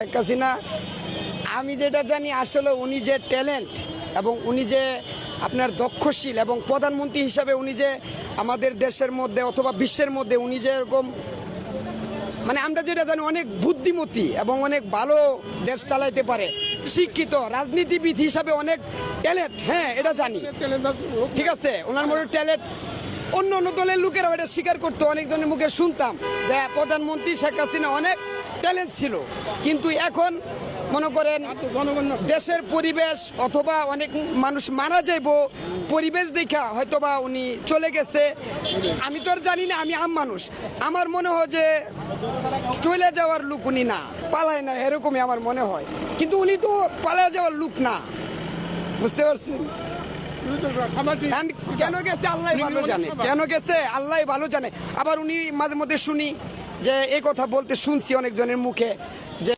শেখ হাসিনা আমি যেটা জানি আসলে উনি যে ট্যালেন্ট এবং উনি যে আপনার দক্ষশীল এবং প্রধানমন্ত্রী হিসাবে উনি যে আমাদের দেশের মধ্যে অথবা বিশ্বের মধ্যে উনি যে এরকম মানে আমরা যেটা জানি অনেক বুদ্ধিমতী এবং অনেক ভালো দেশ চালাইতে পারে শিক্ষিত রাজনীতিবিদ হিসাবে অনেক ট্যালেন্ট হ্যাঁ এটা জানি। ঠিক আছে ওনার মধ্যে ট্যালেন্ট অন্য অন্য দলের লোকেরা এটা স্বীকার করতো অনেকজনের মুখে শুনতাম যে প্রধানমন্ত্রী শেখ হাসিনা অনেক ট্যালেন্ট ছিল। কিন্তু এখন মনে করেন দেশের পরিবেশ অথবা অনেক মানুষ মারা যাইব পরিবেশ দেখা হয়তোবা উনি চলে গেছে। আমি তো আর জানি না আমি আম মানুষ। আমার মনে হয় যে চলে যাওয়ার লোক উনি না পালায় না এরকমই আমার মনে হয়। কিন্তু উনি তো পালায় যাওয়ার লোক না। বুঝতে পারছেন? কেন গেছে আল্লাহ ভালো জানে। কেন গেছে আল্লাহ ভালো জানে। আবার উনি মাঝে মধ্যে শুনি যে এই কথা বলতে শুনছি অনেকজনের মুখে যে